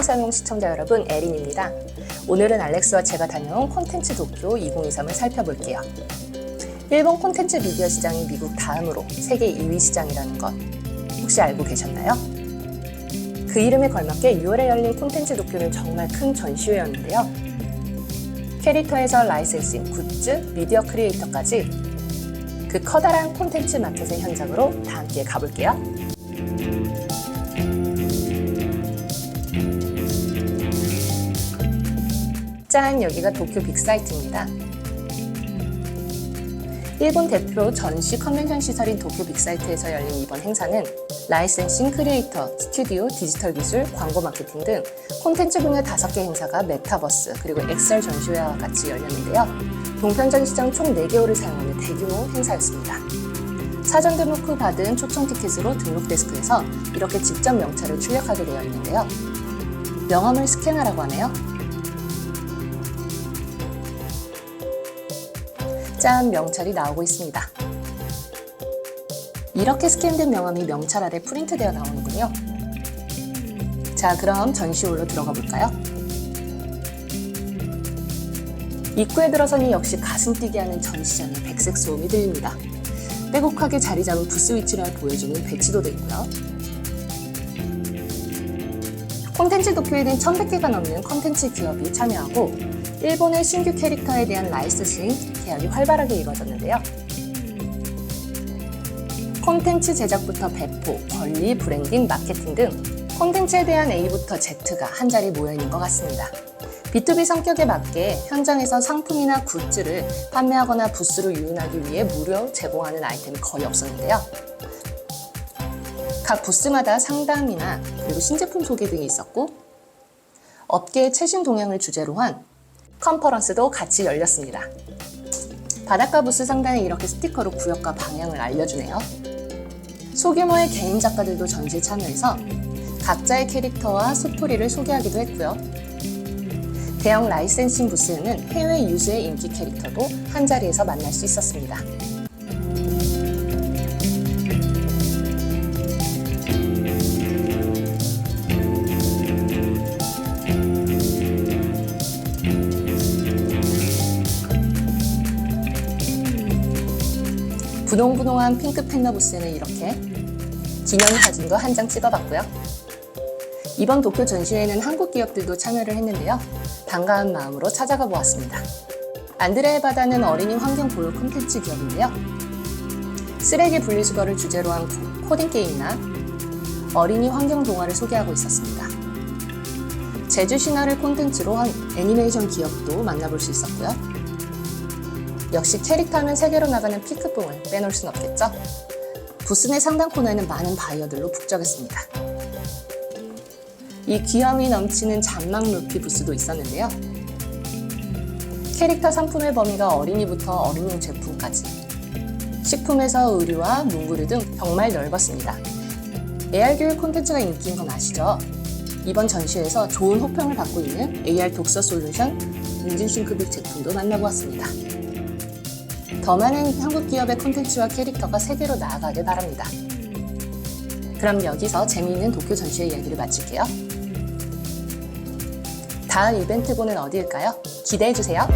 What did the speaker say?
찬웅 시청자 여러분, 에린입니다. 오늘은 알렉스와 제가 다녀온 콘텐츠 도쿄 2023을 살펴볼게요. 일본 콘텐츠 미디어 시장이 미국 다음으로 세계 2위 시장이라는 것 혹시 알고 계셨나요? 그 이름에 걸맞게 6월에 열린 콘텐츠 도쿄는 정말 큰 전시회였는데요. 캐릭터에서 라이센싱, 굿즈, 미디어 크리에이터까지 그 커다란 콘텐츠 마켓의 현장으로 다 함께 가볼게요. 짠! 여기가 도쿄 빅사이트입니다. 일본 대표 전시 컨벤션 시설인 도쿄 빅사이트에서 열린 이번 행사는 라이센싱 크리에이터, 스튜디오, 디지털 기술, 광고 마케팅 등 콘텐츠 분야 5개 행사가 메타버스 그리고 엑셀 전시회와 같이 열렸는데요. 동편전 시장 총 4개월을 사용하는 대규모 행사였습니다. 사전 등록 후 받은 초청 티켓으로 등록 데스크에서 이렇게 직접 명찰을 출력하게 되어 있는데요. 명함을 스캔하라고 하네요. 짠 명찰이 나오고 있습니다. 이렇게 스캔된 명함이 명찰 아래 프린트되어 나오는군요. 자, 그럼 전시홀로 들어가 볼까요? 입구에 들어서니 역시 가슴 뛰게 하는 전시장의 백색 소음이 들립니다. 빼곡하게 자리 잡은 부스 위치를 보여주는 배치도도 있고요. 콘텐츠 도쿄에는 1100개가 넘는 콘텐츠 기업이 참여하고 일본의 신규 캐릭터에 대한 라이센싱 계약이 활발하게 이루어졌는데요. 콘텐츠 제작부터 배포, 권리, 브랜딩, 마케팅 등 콘텐츠에 대한 A부터 Z가 한 자리에 모여 있는 것 같습니다. B2B 성격에 맞게 현장에서 상품이나 굿즈를 판매하거나 부스로 유인하기 위해 무료 제공하는 아이템이 거의 없었는데요. 각 부스마다 상담이나 그리고 신제품 소개 등이 있었고 업계의 최신 동향을 주제로 한 컨퍼런스도 같이 열렸습니다. 바닷가 부스 상단에 이렇게 스티커로 구역과 방향을 알려주네요. 소규모의 개인 작가들도 전시에 참여해서 각자의 캐릭터와 스토리를 소개하기도 했고요. 대형 라이센싱 부스에는 해외 유수의 인기 캐릭터도 한 자리에서 만날 수 있었습니다. 분홍분홍한 핑크 팬너 부스는 이렇게 기념 사진도 한 장 찍어봤고요. 이번 도쿄 전시회에는 한국 기업들도 참여를 했는데요. 반가운 마음으로 찾아가 보았습니다. 안드레의 바다는 어린이 환경 보호 콘텐츠 기업인데요. 쓰레기 분리수거를 주제로 한 코딩 게임이나 어린이 환경 동화를 소개하고 있었습니다. 제주 신화를 콘텐츠로 한 애니메이션 기업도 만나볼 수 있었고요. 역시 캐릭터는 세계로 나가는 피크봉을 빼놓을 순 없겠죠? 부스 내 상단 코너에는 많은 바이어들로 북적였습니다. 이 귀염이 넘치는 잔망 루피 부스도 있었는데요. 캐릭터 상품의 범위가 어린이부터 어린이 제품까지 식품에서 의류와 문구류 등 정말 넓었습니다. AR 교육 콘텐츠가 인기인 건 아시죠? 이번 전시회에서 좋은 호평을 받고 있는 AR 독서 솔루션 인증싱크빅 제품도 만나보았습니다. 더 많은 한국 기업의 콘텐츠와 캐릭터가 세계로 나아가길 바랍니다. 그럼 여기서 재미있는 도쿄 전시회 이야기를 마칠게요. 다음 이벤트고는 어디일까요? 기대해주세요.